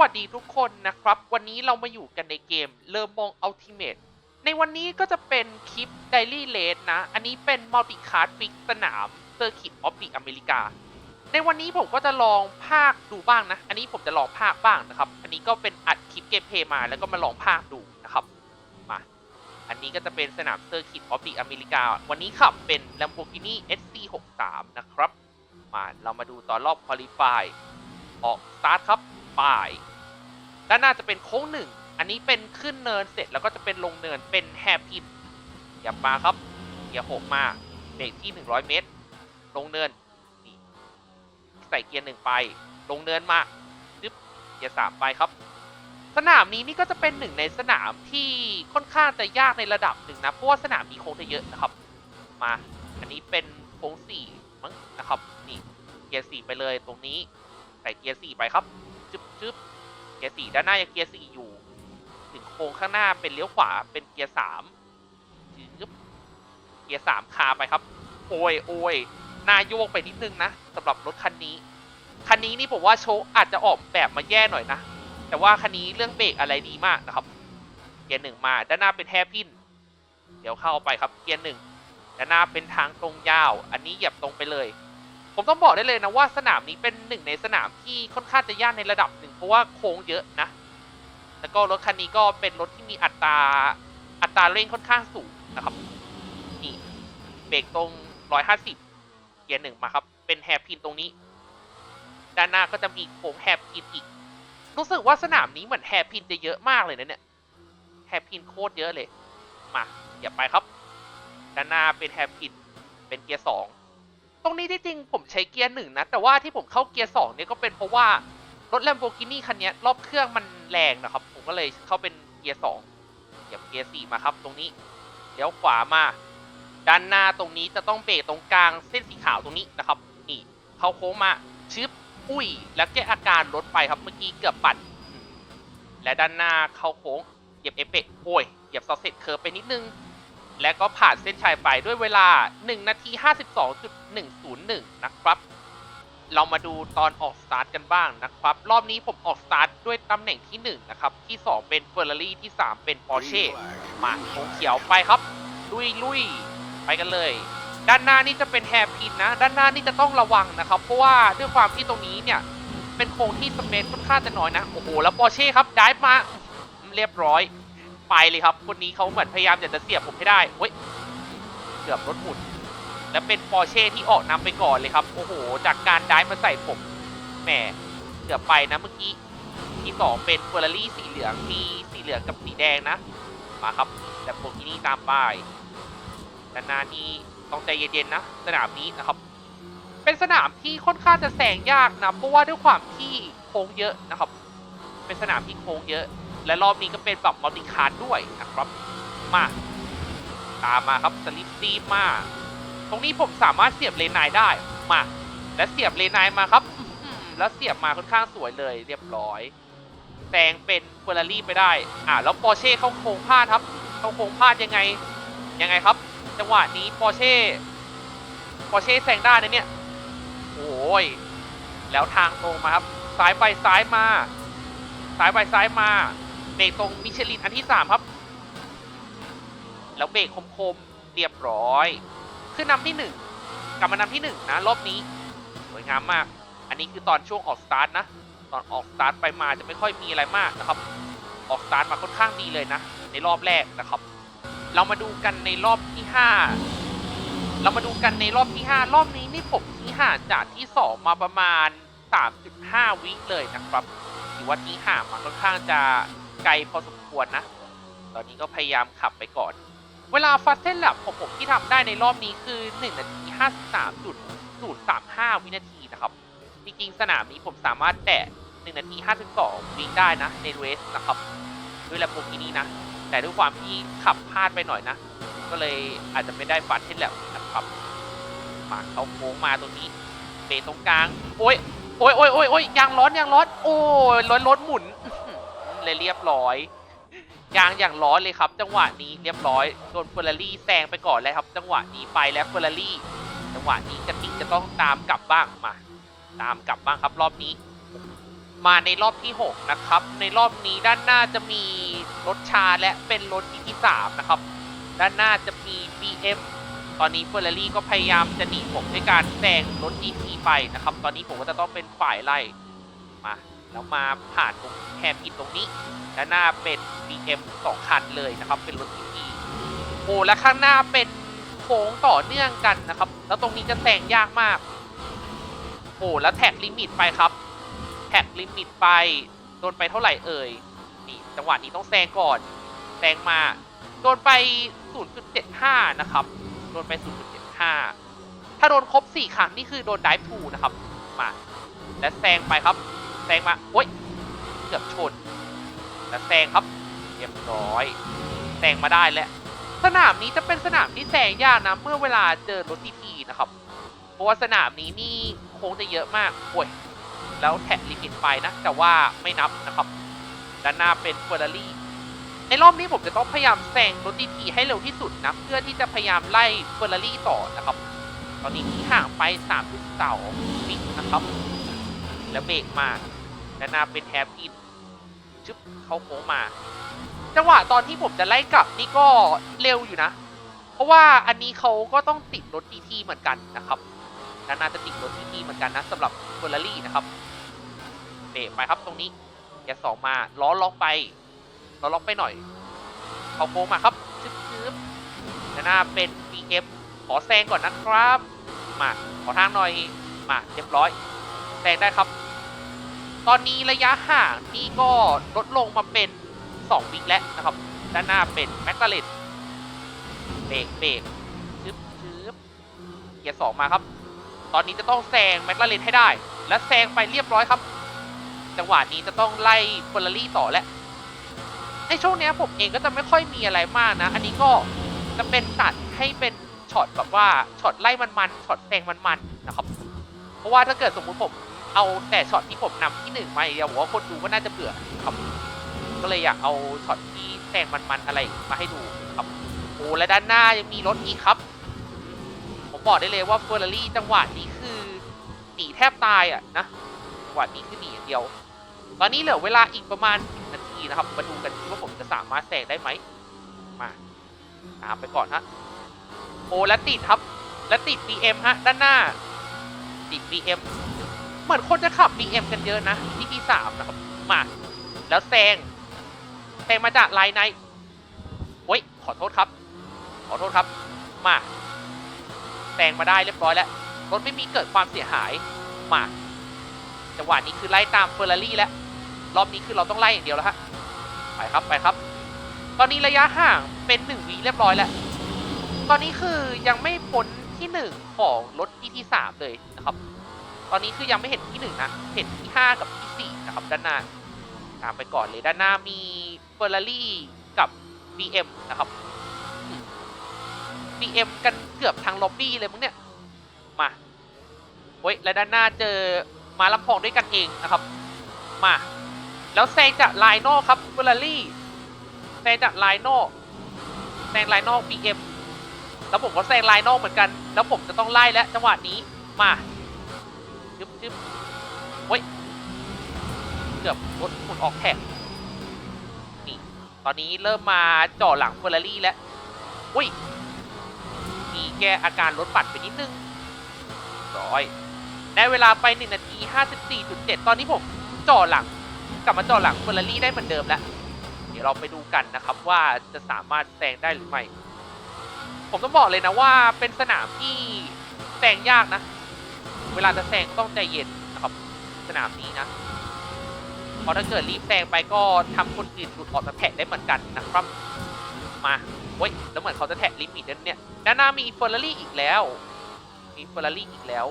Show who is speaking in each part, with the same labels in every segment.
Speaker 1: วัสดีทุกคนนะครับ วันนี้เรามาอยู่กันในเกมเลอมองอัลติเม e ในวันนี้ก็จะเป็นคลิป Daily r a c e นะ อันนี้เป็นมัลติคาร์ดฟิกสนามเซอร์คิตออฟดิอเมริกา ในวันนี้ผมก็จะลองภาคดูบ้างนะ อันนี้ผมจะลองภาคบ้างนะครับ อันนี้ก็เป็นอัดคลิปเกมเพย์มาแล้วก็มาลองภาคดูนะครับ มา อันนี้ก็จะเป็นสนามเซอร์คิตออฟดิอเมริกา วันนี้ขับเป็น Lamborghini SC63 นะครับ มาเรามาดูตอนรอบคอลิฟายออกสตาร์ทครับ ป่าย ด้านหน้าจะเป็นโค้งหนึ่ง อันนี้เป็นขึ้นเนินเสร็จแล้วก็จะเป็นลงเนินเป็นแฮร์พินอย่ามาครับเกียร์หกมาเบรกที่ 100 เมตร ลงเนินนี่ใส่เกียร์หนึ่งไป ลงเนินมาจึ๊บเกียร์สามไปครับ สนามนี้นี่ก็จะเป็นหนึ่งในสนามที่ค่อนข้างจะยากในระดับหนึ่งนะ เพราะว่าสนามมีโค้งเยอะนะครับ มา อันนี้เป็นโค้งสี่มั้งนะครับ นี่เกียร์สี่ไปเลยตรงนี้ ใส่เกียร์สี่ไปครับ จึ๊บจึ๊บเกียร์สี่ด้านหน้ายังเกียร์สี่อยู่ ถึงโค้งข้างหน้าเป็นเลี้ยวขวาเป็นเกียร์สามจึ๊บเกียร์สามคาไปครับ โอ้ยโอ้ยหน้าโยกไปนิดนึงนะสำหรับรถคันนี้ คันนี้นี่ผมว่าโชคอาจจะออกแบบมาแย่หน่อยนะ แต่ว่าคันนี้เรื่องเบรกอะไรดีมากนะครับ เกียร์หนึ่งมาด้านหน้าเป็นแฮร์พินเดี๋ยวเข้าไปครับเกียร์หนึ่งด้านหน้าเป็นทางตรงยาว อันนี้เหยียบตรงไปเลย ผมต้องบอกได้เลยนะว่าสนามนี้เป็นหนึ่งในสนามที่ค่อนข้างจะยากในระดับหนึ่งเพราะว่าโค้งเยอะนะ แล้วก็รถคันนี้ก็เป็นรถที่มีอัตราอัตราเร่งค่อนข้างสูงนะครับ นี่เบรกตรง 150 เกียร์หนึ่งมาครับ เป็นแฮร์พินตรงนี้ ด้านหน้าก็จะมีโค้งแฮร์พินอีก รู้สึกว่าสนามนี้เหมือนแฮร์พินจะเยอะมากเลยนะเนี่ย แฮร์พินโคตรเยอะเลย มาอย่าไปครับ ด้านหน้าเป็นแฮร์พินเป็นเกียร์สอง ตรงนี้ที่จริงผมใช้เกียร์หนึ่งนะ แต่ว่าที่ผมเข้าเกียร์สองเนี่ยก็เป็นเพราะว่ารถ Lamborghini คันนี้รอบเครื่องมันแรงนะครับ ผมก็เลยเข้าเป็นเกียร์สองเหยียบเกียร์สี่มาครับ ตรงนี้เดี๋ยวขวามาด้านหน้าตรงนี้จะต้องเบรกตรงกลางเส้นสีขาวตรงนี้นะครับนี่เข้าโค้งมาชึบอุ้ย แล้วแก้อาการรถไปครับเมื่อกี้เกือบปัด และด้านหน้าเข้าโค้งเหยียบเอเปะโอ้ยเหยียบซอสเซ็ตเคิร์ไปนิดนึง และก็ผ่านเส้นชัยไปด้วยเวลา 1 นาที 52.101 นะครับ เรามาดูตอนออกสตาร์ทกันบ้างนะครับ รอบนี้ผมออกสตาร์ทด้วยตำแหน่งที่ 1 นะครับ ที่ 2 เป็นเฟอร์รารี่ที่ 3 เป็นปอร์เช่มาโค้งเขียวไปครับ ลุยลุยไปกันเลย ด้านหน้านี่จะเป็นแฮร์พินนะ ด้านหน้านี่จะต้องระวังนะครับ เพราะว่าด้วยความที่ตรงนี้เนี่ย เป็นโค้งที่สเปซค่อนข้างจะน้อยนะ โอ้โห แล้วปอร์เช่ครับได้มาเรียบร้อย ไปเลยครับ คนนี้เขาเหมือนพยายามอยากจะเสียบผมให้ได้เฮ้ยเกือบรถหมุนและเป็นปอร์เช่ที่ออกนำไปก่อนเลยครับ โอ้โห จากการได้มาใส่ผม แหม เกือบไปนะเมื่อกี้ ที่สองเป็นเฟอร์รารี่สีเหลือง มีสีเหลืองกับสีแดงนะ มาครับแต่โบกินี่ตามป้ายด้านหน้านี้ต้องใจเย็นๆนะ สนามนี้นะครับ เป็นสนามที่ค่อนข้างจะแซงยากนะ เพราะว่าด้วยความที่โค้งเยอะนะครับ เป็นสนามที่โค้งเยอะ และรอบนี้ก็เป็นแบบมัลติคาร์ดด้วยนะครับ มา ตามมาครับสลิปซีมา ตรงนี้ผมสามารถเสียบเลนไนได้มา และเสียบเลนไนมาครับ แล้วเสียบมาค่อนข้างสวยเลยเรียบร้อยแซงเป็นเฟอร์รารี่ไปได้ อ่าแล้วปอร์เช่เข้าโค้งพลาดครับ เข้าโค้งพลาดยังไง ยังไงครับ จังหวะนี้ปอร์เช่ปอร์เช่แซงได้นะเนี่ย โอ้ย แล้วทางตรงมาครับ ซ้ายไปซ้ายมา ซ้ายไปซ้ายมา เบรกตรงมิชลินอันที่ 3 ครับ แล้วเบรกคมๆเรียบร้อย ขึ้นนำที่ 1 กลับมานำที่ 1 นะ รอบนี้ สวยงามมาก อันนี้คือตอนช่วงออกสตาร์ทนะ ตอนออกสตาร์ทไปมาจะไม่ค่อยมีอะไรมากนะครับ ออกสตาร์ทมาค่อนข้างดีเลยนะ ในรอบแรกนะครับ เรามาดูกันในรอบที่ 5 เรามาดูกันในรอบที่ 5 รอบนี้นี่ผมที่ห่างจากที่ 2 มาประมาณ 3.5 วิเลยนะครับถือว่าที่ห่างมาค่อนข้างจะ ไกลพอสมควรนะ ตอนนี้ก็พยายามขับไปก่อน เวลาฟัสเซนแลบของผมที่ทำได้ในรอบนี้คือ 1 นาที 53.035 วินาทีนะครับ จริงๆ สนามนี้ผมสามารถแตะ 1 นาที 52 วิได้นะ ในเรสนะครับ ด้วยแลมโบกินี่นะ แต่ด้วยความที่ขับพลาดไปหน่อยนะ ก็เลยอาจจะไม่ได้ฟัสเซนแลบนะครับมาเขาโค้งมาตรงนี้เบรตรงกลาง โอ้ยโอ้ยโอ้ยโอ้ยยางร้อนยางร้อน โอ้ยรถรถหมุนอื้อหือ เลยเรียบร้อยยางอย่างร้อนเลยครับ จังหวะนี้เรียบร้อยโดนเฟอร์รารี่แซงไปก่อนแล้วครับ จังหวะนี้ไปแล้วเฟอร์รารี่จังหวะนี้กระติกจะต้องตามกลับบ้างมา ตามกลับบ้างครับรอบนี้ มาในรอบที่ 6 นะครับ ในรอบนี้ด้านหน้าจะมีรถชาและเป็นรถที่3นะครับ ด้านหน้าจะมี BM ตอนนี้เฟอร์รารี่ก็พยายามจะหนีผมด้วยการแซงรถ GT ไปนะครับ ตอนนี้ผมก็จะต้องเป็นฝ่ายไล่มา แล้วมาผ่านตรงแฮมอินตรงนี้ด้านหน้าเป็น BM 2คันเลยนะครับ เป็นรถ GT โอ้และข้างหน้าเป็นโค้งต่อเนื่องกันนะครับ แล้วตรงนี้จะแซงยากมากโอ้แล้วแท็กลิมิตไปครับ แท็กลิมิตไปโดนไปเท่าไหร่เอ่ยนี่จังหวะนี้ต้องแซงก่อนแซงมาโดนไป 0.75 นะครับโดนไป 0.75 ถ้าโดนครบ 4 ครั้งนี่คือโดนดิฟทูนะครับ มา และแซงไปครับ แซงมาโอ๊ยเกือบชนและแซงครับเรียบร้อยแซงมาได้แล้วสนามนี้จะเป็นสนามที่แซงยากนะเมื่อเวลาเจอรถทีทีนะครับเพราะว่าสนามนี้นี่โค้งจะเยอะมากโอ้ยแล้วแท็กลิมิตไปนะ แต่ว่าไม่นับนะครับด้านหน้าเป็นเฟอร์รารี่ในรอบนี้ผมจะต้องพยายามแซงรถดีทีให้เร็วที่สุดนะ เพื่อที่จะพยายามไล่เฟอร์รารี่ต่อนะครับ ตอนนี้ที่ห่างไป3จุดเสาวินะครับ แล้วเบรกมาด้านาเป็นแฮปอินชึบเขาโค้งมา จังหวะตอนที่ผมจะไล่กลับนี่ก็เร็วอยู่นะ เพราะว่าอันนี้เขาก็ต้องติดรถดีทีเหมือนกันนะครับด้านาจะติดรถดีทีเหมือนกันนะสำหรับเฟอร์รารี่นะครับเบรกไปครับตรงนี้อย่าสองมาล้อล็อกไปล้อล็อกไปหน่อยเขาโค้งมาครับชึบชึบด้านาเป็น BM ขอแซงก่อนนะครับ มาขอทางหน่อยมาเรียบร้อยแซงได้ครับ ตอนนี้ระยะห่างนี่ก็ลดลงมาเป็น 2 วิแล้วนะครับ ด้านหน้าเป็นแมคลาเรนเบรกเบรกชึบชึบเกียร์สองมาครับ ตอนนี้จะต้องแซงแมคลาเรนให้ได้ และแซงไปเรียบร้อยครับ จังหวะนี้จะต้องไล่เฟอร์รารี่ต่อแล้วในช่วงนี้ผมเองก็จะไม่ค่อยมีอะไรมากนะ อันนี้ก็จะเป็นตัดให้เป็นช็อตแบบว่าช็อตไล่มันๆช็อตแซงมันๆนะครับ เพราะว่าถ้าเกิดสมมุติผม เอาแต่ช็อตที่ผมนำที่หนึ่งมาอย่าบอกว่าคนดูก็น่าจะเบื่อครับ ก็เลยอยากเอาช็อตที่แซงมันๆอะไรมาให้ดูครับโอ้และด้านหน้ายังมีรถอีกครับ ผมบอกได้เลยว่าเฟอร์รารี่จังหวะนี้คือหนีแทบตายอะนะจังหวะนี้คือหนีอย่างเดียว ตอนนี้เหลือเวลาอีกประมาณนาทีนะครับ มาดูกันว่าผมจะสามารถแซงได้ไหมมาตามไปก่อนฮะโอ้และติดครับและติด BM ฮะด้านหน้าติด BM เห มือนคนจะขับ BM กันเยอะนะที่ที่สามนะครับ มา แล้วแซงแซงมาจากไลน์ในโอ้ย ขอโทษครับ ขอโทษครับ มาแซงมาได้เรียบร้อยแล้ว รถไม่มีเกิดความเสียหาย มาจังหวะนี้คือไล่ตามเฟอร์รารี่แล้ว รอบนี้คือเราต้องไล่อย่างเดียวแล้วฮะ ไปครับไปครับ ตอนนี้ระยะห่างเป็นหนึ่งวิเรียบร้อยแล้ว ตอนนี้คือยังไม่พ้นที่หนึ่งของรถที่ที่สามเลยนะครับ ตอนนี้คือยังไม่เห็นที่หนึ่งนะ เห็นที่ห้ากับที่สี่นะครับด้านหน้า ตามไปก่อนเลยด้านหน้ามีเฟอร์รารี่กับ BM นะครับอืม BM กันเกือบทั้งล็อบบี้เลยมั้งเนี่ย มาเว้ยและด้านหน้าเจอมาลำพองด้วยกันเองนะครับ มา แล้วแซงจากไลโน่ครับเฟอร์รารี่แซงจากไลโน่แซงไลโน่ BM แล้วผมก็แซงไลโน่เหมือนกัน แล้วผมจะต้องไล่แล้วจังหวะนี้มา จึ๊บจึ๊บเว้ย เกือบรถหมุนออกแท็กนี่ ตอนนี้เริ่มมาจ่อหลังเฟอร์รารี่แล้วอุ้ย มีแก้อาการรถปัดไปนิดนึงร้อยได้เวลาไป 1 นาที 54.7 ตอนนี้ผมจ่อหลัง กลับมาจ่อหลังเฟอร์รารี่ได้เหมือนเดิมแล้ว เดี๋ยวเราไปดูกันนะครับว่าจะสามารถแซงได้หรือไม่ ผมต้องบอกเลยนะว่าเป็นสนามที่แซงยากนะ เวลาจะแซงต้องใจเย็นนะครับสนามนี้นะเพราะถ้าเกิดรีบแซงไปก็ทำคนอื่นหลุดออกจากแท็กได้เหมือนกันนะครับมาเว้ยแล้วเหมือนเขาจะแท็กลิมิตนั่นเนี่ยด้านหน้ามีเฟอร์รารี่อีกแล้ว มีเฟอร์รารี่อีกแล้ว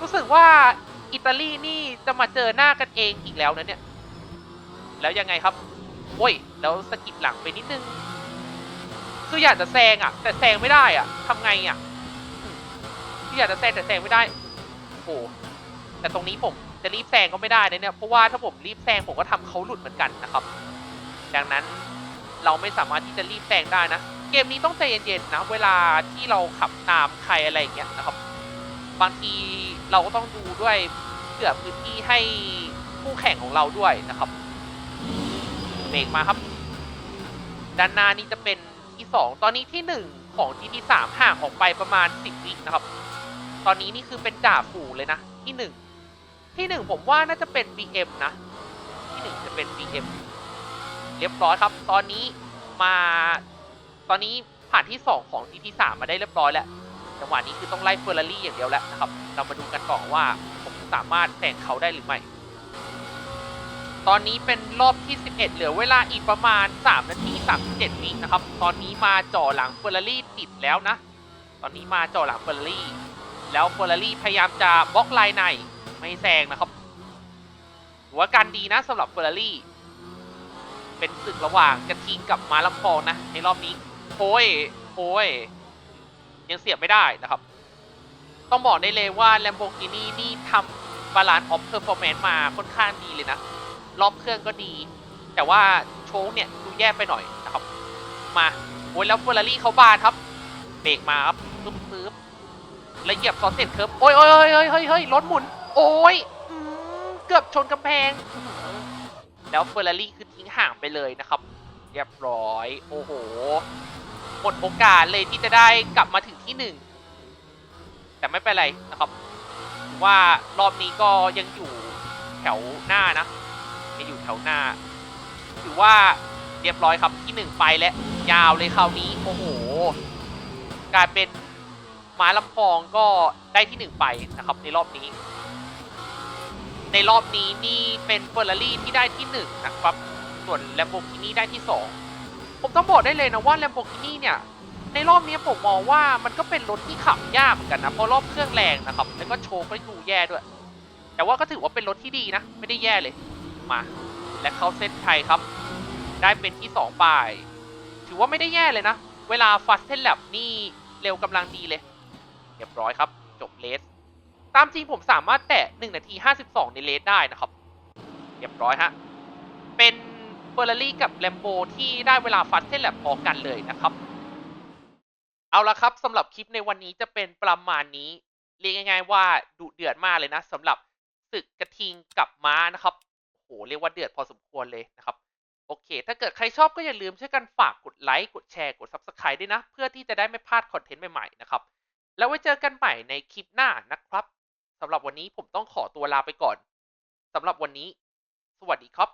Speaker 1: รู้สึกว่าอิตาลีนี่จะมาเจอหน้ากันเองอีกแล้วนะเนี่ยแล้วยังไงครับโอ้ยแล้วสะกิดหลังไปนิดนึงคืออยากจะแซงอะ แต่แซงไม่ได้อะทำไงอะ คืออยากจะแซงแต่แซงไม่ได้โอ้แต่ตรงนี้ผมจะรีบแซงก็ไม่ได้นะเนี่ยเพราะว่าถ้าผมรีบแซงผมก็ทำเขาหลุดเหมือนกันนะครับ ดังนั้นเราไม่สามารถที่จะรีบแซงได้นะเกมนี้ต้องใจเย็นๆนะเวลาที่เราขับตามใครอะไรอย่างเงี้ยนะครับ บางทีเราก็ต้องดูด้วยเผื่อพื้นที่ให้คู่แข่งของเราด้วยนะครับเบรกมาครับ ด้านหน้านี่จะเป็นที่ 2 ตอนนี้ที่ 1 ของ GT3 ห่างออกไปประมาณ 10 วินะครับ ตอนนี้นี่คือเป็นจ่าฝูเลยนะ ที่1ที่1ผมว่าน่าจะเป็น BM นะ ที่1จะเป็น BM เรียบร้อยครับ ตอนนี้มาตอนนี้ผ่านที่ 2 ของ GT3 มาได้เรียบร้อยแล้ว จังหวะนี้คือต้องไล่เฟอร์รารี่อย่างเดียวแล้วนะครับ เรามาดูกันก่อนว่าผมสามารถแซงเขาได้หรือไม่ ตอนนี้เป็นรอบที่ 11 เหลือเวลาอีกประมาณ 3 นาที 37วินะครับ ตอนนี้มาจ่อหลังเฟอร์รารี่ติดแล้วนะ ตอนนี้มาจ่อหลังเฟอร์รารี่ แล้วเฟอร์รารี่พยายามจะบล็อกไลน์ในไม่แซงนะครับถือว่าการดีนะสำหรับเฟอร์รารี่เป็นศึกระหว่างกระทิงกับม้าลำพองนะ ในรอบนี้โอ้ยโอ้ยยังเสียบไม่ได้นะครับ ต้องบอกได้เลยว่า Lamborghini นี่ทำบาลานซ์ออฟเพอร์ฟอร์แมนซ์มาค่อนข้างดีเลยนะ รอบเครื่องก็ดี แต่ว่าโชว์เนี่ยดูแย่ไปหน่อยนะครับ มาโอ้ยแล้วเฟอร์รารี่เขาบานครับ เบรกมาครับปึ๊บปึ๊บ แล้วเหยียบซอสเสร็จเคิร์ฟโอ้ยโอ้ยโอ้ยเฮ้ยเฮ้ยเฮ้ยรถหมุน โอ้ยเกือบชนกำแพง แล้วเฟอร์รารี่คือทิ้งห่างไปเลยนะครับ เรียบร้อย โอ้โห หมดโอกาสเลยที่จะได้กลับมาถึงที่หนึ่ง แต่ไม่เป็นไรนะครับถือว่ารอบนี้ก็ยังอยู่แถวหน้านะยังอยู่แถวหน้า ถือว่าเรียบร้อยครับที่หนึ่งไปแล้วยาวเลยคราวนี้ โอ้โหกลายเป็น ม้าลำพองก็ได้ที่หนึ่งไปนะครับในรอบนี้ ในรอบนี้นี่เป็นเฟอร์รารี่ที่ได้ที่หนึ่งนะครับ ส่วน Lamborghini ได้ที่สองผมต้องบอกได้เลยนะว่า Lamborghini เนี่ยในรอบนี้ผมมองว่ามันก็เป็นรถที่ขับยากเหมือนกันนะเพราะรอบเครื่องแรงนะครับ แล้วก็โชว์ก็ดูแย่ด้วย แต่ว่าก็ถือว่าเป็นรถที่ดีนะ ไม่ได้แย่เลยมา และเข้าเส้นชัยครับ ได้เป็นที่2ป่ายถือว่าไม่ได้แย่เลยนะ เวลาฟัสเทนแลบนี่เร็วกำลังดีเลย เรียบร้อยครับ จบเลส ตามจริงผมสามารถแตะ 1 นาที 52 ในเลสได้นะครับ เรียบร้อยฮะ เป็นเฟอร์รารี่กับแลมโบที่ได้เวลาฟัสเทนแลบพอกันเลยนะครับ เอาละครับสำหรับคลิปในวันนี้จะเป็นประมาณนี้ เรียกง่าย ๆ ว่าดุเดือดมากเลยนะสำหรับศึกกระทิงกับม้านะครับโหเรียกว่าเดือดพอสมควรเลยนะครับโอเค ถ้าเกิดใครชอบก็อย่าลืมช่วยกันฝากกดไลค์ กดแชร์ กด Subscribe ด้วยนะ เพื่อที่จะได้ไม่พลาดคอนเทนต์ใหม่ ๆ นะครับ แล้วไว้เจอกันใหม่ในคลิปหน้านะครับสำหรับวันนี้ผมต้องขอตัวลาไปก่อนสำหรับวันนี้ สวัสดีครับ